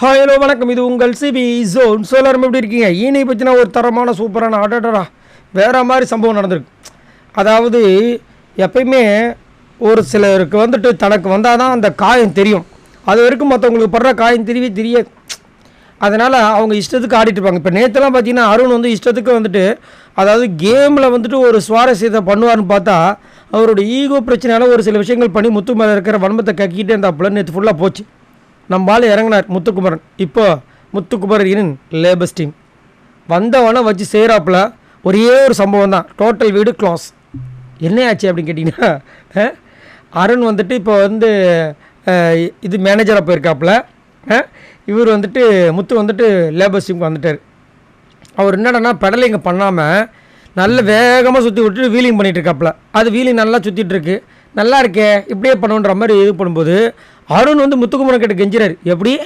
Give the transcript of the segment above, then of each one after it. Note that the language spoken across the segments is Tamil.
ஹாய் ஹலோ வணக்கம். இது உங்கள் சிபி ஜோன் ஸோ எப்படி இருக்கீங்க? ஈனை பற்றினா ஒரு தரமான சூப்பரான அடடரா வேறு மாதிரி சம்பவம் நடந்திருக்கு. அதாவது எப்பயுமே ஒரு சிலருக்கு வந்துட்டு தனக்கு வந்தால் தான் அந்த காயம் தெரியும். அது வரைக்கும் மற்றவங்களுக்கு படுற காயம் தெரியவே தெரியாது. அதனால் அவங்க இஷ்டத்துக்கு ஆடிட்டு இருப்பாங்க. இப்போ நேற்றுலாம் பார்த்தீங்கன்னா அருண் வந்து இஷ்டத்துக்கு வந்துட்டு அதாவது கேமில் வந்துட்டு ஒரு சுவாரஸ்யத்தை பண்ணுவார்னு பார்த்தா அவரோட ஈகோ பிரச்சனையால ஒரு சில விஷயங்கள் பண்ணி முத்து மேலே இருக்கிற வன்மத்தை கக்கிட்டே இருந்தாப்புல நேற்று ஃபுல்லாக போச்சு. நம்மால் இறங்கினார் முத்துக்குமரன். இப்போ முத்துக்குமரன் லேபர்ஸ் டீம் வந்தவனை வச்சு செய்கிறாப்புல ஒரே ஒரு சம்பவம் தான் டோட்டல் வீடு க்ளாஸ் என்ன ஆச்சு அப்படின்னு கேட்டிங்கன்னா அருண் வந்துட்டு இப்போ வந்து இது மேனேஜராக போயிருக்காப்புல. இவர் வந்துட்டு முத்து வந்துட்டு லேபர்ஸ் டீமுக்கு வந்துட்டார். அவர் என்னடனா பெடலிங்க பண்ணாமல் நல்ல வேகமாக சுற்றி விட்டுட்டு வீலிங் பண்ணிகிட்டு இருக்காப்புல. அது வீலிங் நல்லா சுற்றிட்டுருக்கு நல்லா இருக்கே இப்படியே பண்ணுன்ற மாதிரி இது பண்ணும்போது அருண் வந்து முத்துக்குமரன் கிட்ட கெஞ்சிறார். எப்படி?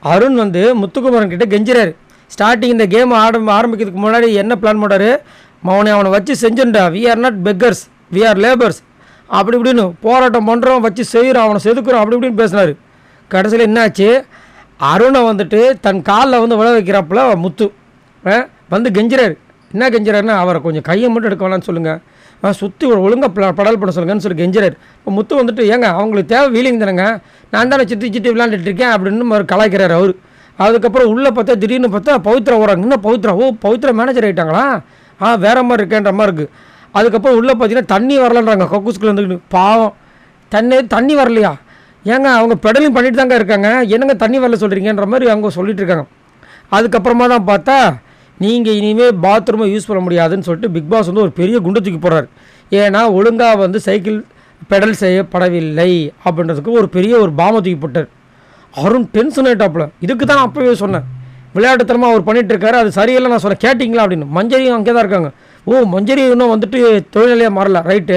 அருண் வந்து முத்துக்குமரன் கிட்ட கெஞ்சிறார். ஸ்டார்டிங் இந்த கேம் ஆட ஆரம்பிக்கிறதுக்கு முன்னாடி என்ன பிளான் பண்ணுறாரு அவனை அவனை வச்சு செஞ்சுட்டா we are not beggars we are labours அப்படி இப்படின்னு போராட்டம் பண்ணுறோம் வச்சு செய்கிறோம் அவனை செதுக்குறோம் அப்படி இப்படின்னு பேசினார். கடைசியில் என்னாச்சு? அருணை வந்துட்டு தன் காலில் வந்து விழ வைக்கிறாப்புல முத்து. ஆ, வந்து கெஞ்சிறார். என்ன கெஞ்சிறாருன்னா அவரை கொஞ்சம் கையை மட்டும் எடுக்க வேணாம்னு சொல்லுங்கள் சுற்றி ஒழுங்காக படல் பண்ண சொல்லுங்கன்னு சொல்லி கெஞ்சுறாரு இப்போ முத்து வந்துட்டு ஏங்க அவங்களுக்கு தேவை வீலிங் தானேங்க? நான் தானே சித்தி சித்தி விளாண்டுட்டு இருக்கேன் அப்படின்னு அவர் அவர். அதுக்கப்புறம் உள்ளே பார்த்தா திடீர்னு பார்த்தா பவித்ரா வராங்க இன்னும் பவித்ரா? ஓ பவித்ரா மேனேஜர் ஆகிட்டாங்களா ஆ வேற மாதிரி இருக்கேன்ற மாதிரி இருக்குது அதுக்கப்புறம் உள்ளே பார்த்தீங்கன்னா தண்ணி வரலன்றாங்க. கக்கூஸ்குள்ளே இருந்துக்கிட்டு பாவம். தண்ணி தண்ணி வரலையா? ஏங்க அவங்க பெடலிங் பண்ணிட்டு தாங்க இருக்காங்க. என்னங்க தண்ணி வரல சொல்கிறீங்கன்ற மாதிரி அவங்க சொல்லிட்டு இருக்காங்க. அதுக்கப்புறமா தான் பார்த்தா நீங்கள் இனிமேல் பாத்ரூமை யூஸ் பண்ண முடியாதுன்னு சொல்லிட்டு பிக் பாஸ் வந்து ஒரு பெரிய குண்டத்துக்கு போகிறார் ஏன்னா ஒழுங்காக வந்து சைக்கிள் பெடல் செய்யப்படவில்லை அப்படின்றதுக்கு ஒரு பெரிய ஒரு பாம தூக்கி போட்டார். அருண் டென்ஷன் ஆகிட்டாப்புல இதுக்கு தான் நான் அப்பவே சொன்னேன். விளையாட்டுத்தனமாக அவர் பண்ணிகிட்ருக்காரு அது சரியில்லை நான் சொல்ல கேட்டிங்களா அப்படின்னு. மஞ்சரியும் அங்கே தான் இருக்காங்க. ஓ மஞ்சரி இன்னும் வந்துட்டு தொழில்நிலையாக மாறல. ரைட்டு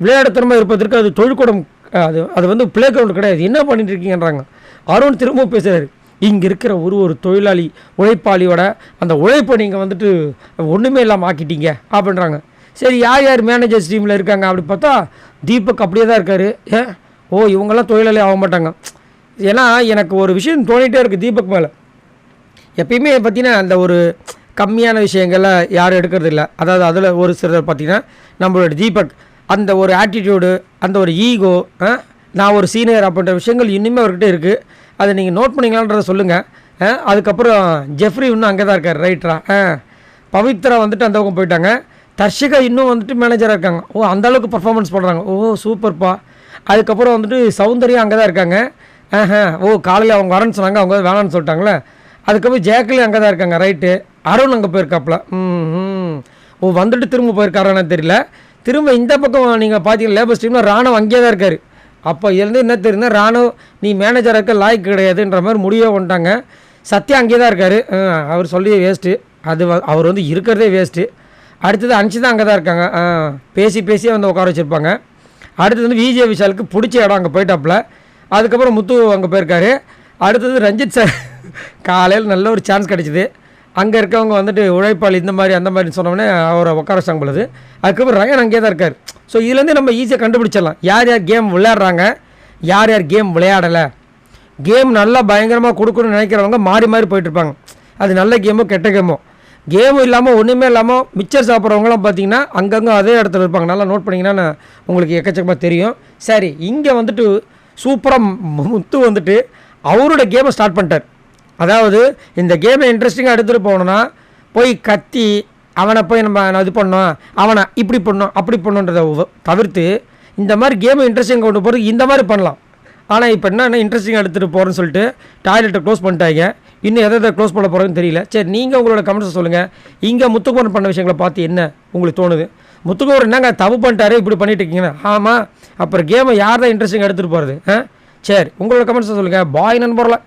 விளையாட்டுத்தனமாக இருப்பதற்கு அது தொழிற்கூடம் அது அது வந்து பிளே கிரவுண்ட் கிடையாது. என்ன பண்ணிட்டு இருக்கீங்கன்றாங்க. அருண் திரும்பவும் பேசுகிறாரு இங்கே இருக்கிற ஒரு ஒரு தொழிலாளி உழைப்பாளியோட அந்த உழைப்பை நீங்கள் வந்துட்டு ஒன்றுமே இல்லாமல் ஆக்கிட்டீங்க அப்படின்றாங்க. சரி யார் யார் மேனேஜர்ஸ் டீமில் இருக்காங்க அப்படி பார்த்தா தீபக் அப்படியே தான் இருக்கார். ஏ ஓ இவங்கெல்லாம் தொழிலாளி ஆக மாட்டாங்க. ஏன்னா எனக்கு ஒரு விஷயம் தோணிகிட்டே இருக்குது தீபக் மேலே. எப்பயுமே பார்த்தீங்கன்னா அந்த ஒரு கம்மியான விஷயங்களை யாரும் எடுக்கிறது இல்லை. அதாவது அதில் ஒரு சிலர் பார்த்தீங்கன்னா நம்மளோட தீபக் அந்த ஒரு ஆட்டிடியூடு அந்த ஒரு ஈகோ நான் ஒரு சீனியர் அப்படின்ற விஷயங்கள் இன்னுமே அவர்கிட்ட இருக்குது அதை நீங்கள் நோட் பண்ணீங்களான்றதை சொல்லுங்கள் அதுக்கப்புறம் ஜெஃப்ரி இன்னும் அங்கே தான் இருக்கார் ரைட்டரா ஆ. பவித்ரா வந்துட்டு அந்த பக்கம் போயிட்டாங்க. தர்ஷிகா இன்னும் வந்துட்டு மேனேஜராக இருக்காங்க. ஓ அந்த அளவுக்கு பர்ஃபார்மன்ஸ் பண்ணுறாங்க ஓ சூப்பர்ப்பா அதுக்கப்புறம் வந்துட்டு சௌந்தர்யா அங்கே தான் இருக்காங்க ஆஹா ஓ காலையில் அவங்க வரேன்னு சொன்னாங்க. அவங்க வேணான்னு சொல்லிட்டாங்களே. அதுக்கப்புறம் ஜேக்கலி அங்கே தான் இருக்காங்க ரைட்டு அருண் அங்கே போயிருக்காப்புல. ம் ம். ஓ வந்துட்டு திரும்ப போயிருக்காரான்னு தெரியல. திரும்ப இந்த பக்கம் நீங்கள் பார்த்தீங்கன்னா லேபர் ஸ்டீம்னா ராணவ் அங்கேயே தான் இருக்கார். அப்போ இருந்து என்ன தெரியுதுன்னா ராணுவ நீ மேனேஜராக இருக்க லாய்க்கு கிடையாதுன்ற மாதிரி முடிவே வந்துட்டாங்க. சத்யா அங்கே தான் இருக்கார். அவர் சொல்லி வேஸ்ட்டு அது அவர் வந்து இருக்கிறதே வேஸ்ட்டு அடுத்தது அன்ஷிதா அங்கே தான் இருக்காங்க. ஆ, பேசி பேசியே வந்து உட்கார வச்சுருப்பாங்க. அடுத்தது வந்து விஜய் விஷாலுக்கு பிடிச்ச இடம் அங்கே போயிட்டாப்புல. அதுக்கப்புறம் முத்து அங்கே போயிருக்காரு. அடுத்தது ரஞ்சித் சார். காலையில் நல்ல ஒரு சான்ஸ் கிடச்சிது. அங்கே இருக்கவங்க வந்துட்டு உழைப்பாளி இந்த மாதிரி அந்த மாதிரி சொன்னோடனே அவரை உட்கார வச்சாங்க பொழுது அதுக்கப்புறம் ரயன் அங்கேயே தான் இருக்கார். ஸோ இதுலேருந்து நம்ம ஈஸியாக கண்டுபிடிச்சிடலாம். யார் யார் கேம் விளையாடுறாங்க யார் யார் கேம் விளையாடலை? கேம் நல்லா பயங்கரமாக கொடுக்கணும்னு நினைக்கிறவங்க மாறி மாறி போயிட்டு இருப்பாங்க. அது நல்ல கேமோ கெட்ட கேமோ கேமும் இல்லாமல் ஒன்றுமே இல்லாமல் மிச்சர் சாப்பிட்றவங்களாம் பார்த்தீங்கன்னா அங்கங்கே அதே இடத்துல இருப்பாங்க. நல்லா நோட் பண்ணிங்கன்னா உங்களுக்கு எக்கச்சக்கமாக தெரியும். சரி இங்கே வந்துட்டு சூப்பராக முத்து வந்துட்டு அவரோட கேமை ஸ்டார்ட் பண்ணிட்டார். அதாவது இந்த கேமை இன்ட்ரெஸ்டிங்காக எடுத்துகிட்டு போகணுன்னா போய் கத்தி அவனை போய் நம்ம இது பண்ணோம் அவனை இப்படி பண்ணோம் அப்படி பண்ணோன்றதை தவிர்த்து இந்த மாதிரி கேமை இன்ட்ரெஸ்டிங் கொண்டு போகிறது இந்த மாதிரி பண்ணலாம். ஆனால் இப்போ என்ன இன்ட்ரெஸ்டிங்காக எடுத்துகிட்டு போகிறேன்னு சொல்லிட்டு டாய்லெட்டை க்ளோஸ் பண்ணிட்டாங்க. இன்னும் எதை எதை க்ளோஸ் பண்ண போகிறோன்னு தெரியல. சரி நீங்கள் உங்களோட கமெண்ட்ஸ் சொல்லுங்கள் இங்கே முத்துக்குமரன் பண்ண விஷயங்களை பார்த்து என்ன உங்களுக்கு தோணுது? முத்துக்குமரன் என்னங்க தப்பு பண்ணிட்டாரு இப்படி பண்ணிட்டு இருக்கீங்கன்னா? ஆமாம் அப்புறம் கேமை யார் தான் இன்ட்ரெஸ்டிங்காக எடுத்துகிட்டு போகிறது ஆ? சரி உங்களோட கமெண்ட்ஸை சொல்லுங்கள் பாய் நண்பரில்